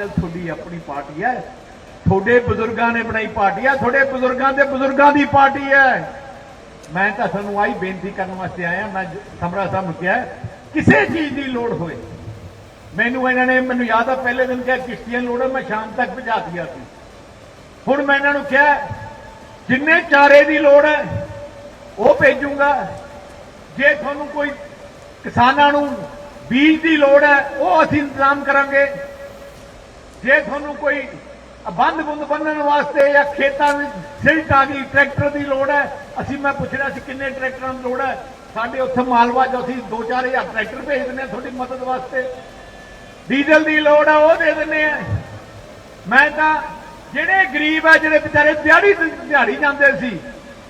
ਦਲ ਤੁਹਾਡੀ ਆਪਣੀ ਪਾਰਟੀ ਹੈ। ਤੁਹਾਡੇ ਬਜ਼ੁਰਗਾਂ ਨੇ ਬਣਾਈ ਪਾਰਟੀ ਹੈ, ਤੁਹਾਡੇ ਬਜ਼ੁਰਗਾਂ ਦੇ ਬਜ਼ੁਰਗਾਂ ਦੀ ਪਾਰਟੀ ਹੈ। ਮੈਂ ਤਾਂ ਤੁਹਾਨੂੰ ਆਈ ਬੇਨਤੀ ਕਰਨ ਵਾਸਤੇ ਆਇਆ, ਮੈਂ ਸਮਰਾ ਸਾਹਿਬ ਨੂੰ ਕਿਹਾ, ਕਿਸੇ ਚੀਜ਼ ਦੀ ਲੋੜ ਹੋਏ। ਮੈਨੂੰ ਇਹਨਾਂ ਨੇ, ਮੈਨੂੰ ਯਾਦ ਆ, ਪਹਿਲੇ ਦਿਨ ਕਿਹਾ ਕਿਸ਼ਤੀਆਂ ਲੋੜ ਹੈ ਮੈਂ ਸ਼ਾਮ ਤੱਕ ਪਹੁੰਚਾ ਦਿਆ ਸੀ। ਹੁਣ ਮੈਂ ਇਹਨਾਂ ਨੂੰ ਕਿਹਾ, ਜਿੰਨੇ ਚਾਰੇ ਦੀ ਲੋੜ ਹੈ, ਉਹ ਭੇਜੂਗਾ। ਜੇ ਤੁਹਾਨੂੰ ਕੋਈ ਕਿਸਾਨਾਂ ਨੂੰ ਬੀਜ ਦੀ ਲੋੜ ਹੈ, ਉਹ ਅਸੀਂ ਇੰਤਜ਼ਾਮ ਕਰਾਂਗੇ। ਜੇ ਤੁਹਾਨੂੰ ਕੋਈ ਬੰਦ ਬੁੰਦ ਬੰਨਣ ਵਾਸਤੇ ਜਾਂ ਖੇਤਾਂ ਵਿੱਚ ਸਿਲਟ ਆ ਗਈ, ਟਰੈਕਟਰ ਦੀ ਲੋੜ ਹੈ, ਅਸੀਂ ਮੈਂ ਪੁੱਛਣਾ ਸੀ ਕਿੰਨੇ ਟਰੈਕਟਰਾਂ ਦੀ ਲੋੜ ਹੈ। ਸਾਡੇ ਉੱਥੇ ਮਾਲਵਾ 'ਚ ਅਸੀਂ 2-4000 ਟਰੈਕਟਰ ਭੇਜ ਦਿੰਦੇ ਹਾਂ ਤੁਹਾਡੀ ਮਦਦ ਵਾਸਤੇ। ਡੀਜ਼ਲ ਦੀ ਲੋੜ ਹੈ ਉਹ ਦੇ ਦਿੰਦੇ ਆ ਮੈਂ ਤਾਂ ਜਿਹੜੇ ਗਰੀਬ ਆ, ਜਿਹੜੇ ਵਿਚਾਰੇ ਦਿਹਾੜੀ ਦਿਹਾੜੀ ਜਾਂਦੇ ਸੀ,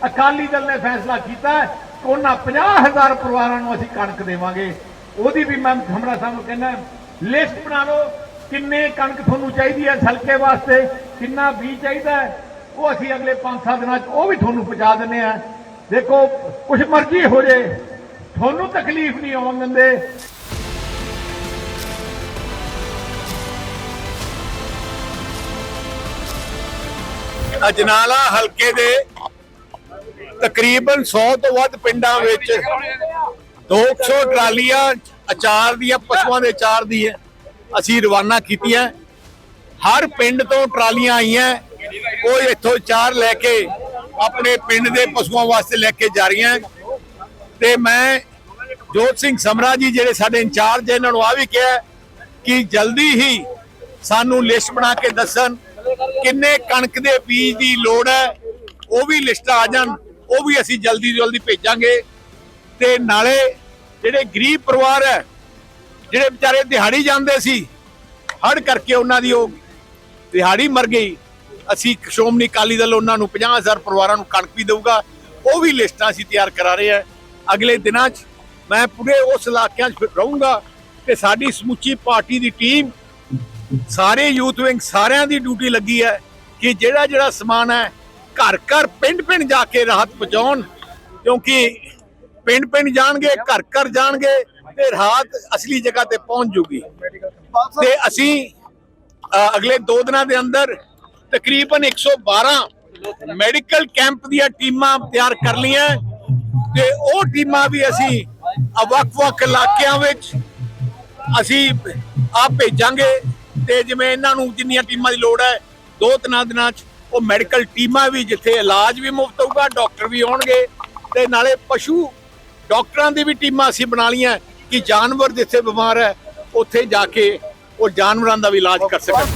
ਅਕਾਲੀ ਦਲ ਨੇ ਫੈਸਲਾ ਕੀਤਾ ਕਿ ਉਹਨਾਂ 50000 ਪਰਿਵਾਰਾਂ ਨੂੰ ਅਸੀਂ ਕਣਕ ਦੇਵਾਂਗੇ। ਉਹਦੀ ਵੀ ਮੈਂ ਹਮਰਾ ਸਾਹਿਬ ਨੂੰ ਕਹਿੰਦਾ, ਲਿਸਟ ਬਣਾ ਲਓ। ਕਿੰਨੇ ਕਣਕ ਤੁਹਾਨੂੰ ਚਾਹੀਦੀ ਹੈ ਸਲਕੇ ਵਾਸਤੇ? ਕਿੰਨਾ ਬੀਜ ਚਾਹੀਦਾ ਉਹ ਅਸੀਂ ਅਗਲੇ 5-7 ਦਿਨਾਂ 'ਚ ਉਹ ਵੀ ਤੁਹਾਨੂੰ ਪਹੁੰਚਾ ਦਿੰਦੇ ਆ ਦੇਖੋ, ਕੁਛ ਮਰਜ਼ੀ ਹੋ ਜੇ, ਤੁਹਾਨੂੰ ਤਕਲੀਫ ਨਹੀਂ ਆਉਣ ਦਿੰਦੇ। ਅਜਨਾਲਾ ਹਲਕੇ ਦੇ ਤਕਰੀਬਨ 100 ਤੋਂ ਵੱਧ ਪਿੰਡਾਂ ਵਿੱਚ 200 ਟਰਾਲੀਆਂ, ਅਚਾਰ ਦੀਆਂ, ਪਸ਼ੂਆਂ ਦੇ ਅਚਾਰ ਦੀ ਹੈ। ਅਸੀਂ ਰਵਾਨਾ ਕੀਤੀਆਂ। ਹਰ ਪਿੰਡ ਤੋਂ ਟਰਾਲੀਆਂ ਆਈਆਂ। ਉਹ ਇੱਥੋਂ ਚਾਰ ਲੈ ਕੇ ਆਪਣੇ ਪਿੰਡ ਦੇ ਪਸ਼ੂਆਂ ਵਾਸਤੇ ਲੈ ਕੇ ਜਾ ਰਹੀਆਂ। ਤੇ ਮੈਂ ਜੋਤ ਸਿੰਘ ਸਮਰਾ ਜੀ ਜਿਹੜੇ ਸਾਡੇ ਇੰਚਾਰਜ ਇਹਨਾਂ ਨੂੰ ਆ ਵੀ ਕਿਹਾ ਕਿ ਜਲਦੀ ਹੀ ਸਾਨੂੰ ਲਿਸਟ ਬਣਾ ਕੇ ਦੱਸਣ ਕਿੰਨੇ ਕਣਕ ਦੇ ਬੀਜ ਦੀ ਲੋੜ ਹੈ। ਉਹ ਵੀ ਲਿਸਟ ਆ ਜਾਣ, ਉਹ ਵੀ ਅਸੀਂ ਜਲਦੀ ਤੋਂ ਜਲਦੀ ਭੇਜਾਂਗੇ। ਤੇ ਨਾਲੇ ਜਿਹੜੇ ਗਰੀਬ ਪਰਿਵਾਰ ਹੈ ਜਿਹੜੇ ਵਿਚਾਰੇ ਦਿਹਾੜੀ ਜਾਂਦੇ ਸੀ, ਹੜ ਕਰਕੇ ਉਹਨਾਂ ਦੀ ਉਹ ਦਿਹਾੜੀ ਮਰ ਗਈ। ਅਸੀਂ ਸ਼੍ਰੋਮਣੀ ਅਕਾਲੀ ਦਲ ਉਹਨਾਂ ਨੂੰ 50000 ਪਰਿਵਾਰਾਂ ਨੂੰ ਕਣਕ ਵੀ ਦੇਊਗਾ, ਉਹ ਵੀ ਲਿਸਟਾਂ ਅਸੀਂ ਤਿਆਰ ਕਰਾ ਰਹੇ ਹਾਂ। ਅਗਲੇ ਦਿਨਾਂ 'ਚ ਮੈਂ ਪੂਰੇ ਉਸ ਇਲਾਕਿਆਂ 'ਚ ਰਹੂੰਗਾ ਤੇ ਸਾਡੀ ਸਮੁੱਚੀ ਪਾਰਟੀ ਦੀ ਟੀਮ, ਸਾਰੇ ਯੂਥ ਵਿੰਗ, ਸਾਰਿਆਂ ਦੀ ਡਿਊਟੀ ਲੱਗੀ ਹੈ ਕਿ ਜਿਹੜਾ ਜਿਹੜਾ ਸਮਾਨ ਹੈ ਘਰ ਘਰ ਪਿੰਡ ਪਿੰਡ ਜਾ ਕੇ ਰਾਹਤ ਪਹੁੰਚਾਉਣ, ਕਿਉਂਕਿ ਪਿੰਡ ਪਿੰਡ ਜਾਣਗੇ ਘਰ ਘਰ ਜਾਣਗੇ ਤੇ ਰਾਹਤ ਅਸਲੀ ਜਗ੍ਹਾ ਤੇ ਪਹੁੰਚ ਜੂਗੀ। ਤੇ ਅਸੀਂ ਅਗਲੇ 2 ਦਿਨਾਂ ਦੇ ਅੰਦਰ ਤਕਰੀਬਨ 112 ਮੈਡੀਕਲ ਕੈਂਪ ਦੀਆਂ ਟੀਮਾਂ ਤਿਆਰ ਕਰ ਲਈਆਂ। ਤੇ ਉਹ ਟੀਮਾਂ ਵੀ ਅਸੀਂ ਵੱਖ-ਵੱਖ ਇਲਾਕਿਆਂ ਵਿੱਚ ਅਸੀਂ ਆਪ ਭੇਜਾਂਗੇ ਤੇ ਜਿਵੇਂ ਇਹਨਾਂ ਨੂੰ ਜਿੰਨੀਆਂ ਟੀਮਾਂ ਦੀ ਲੋੜ ਹੈ ਦੋ ਤਿੰਨਾਂ ਦਿਨਾਂ 'ਚ ਉਹ ਮੈਡੀਕਲ ਟੀਮਾਂ ਵੀ ਜਿੱਥੇ ਇਲਾਜ ਵੀ ਮੁਫਤ ਹੋਊਗਾ ਡਾਕਟਰ ਵੀ ਆਉਣਗੇ ਤੇ ਨਾਲੇ ਪਸ਼ੂ ਡਾਕਟਰਾਂ ਦੀ ਵੀ ਟੀਮਾਂ ਅਸੀਂ ਬਣਾ ਲਈਆਂ ਕਿ ਜਾਨਵਰ ਜਿੱਥੇ ਬਿਮਾਰ ਹੈ, ਉੱਥੇ ਜਾ ਕੇ ਉਹ ਜਾਨਵਰਾਂ ਦਾ ਵੀ ਇਲਾਜ ਕਰ ਸਕਣ।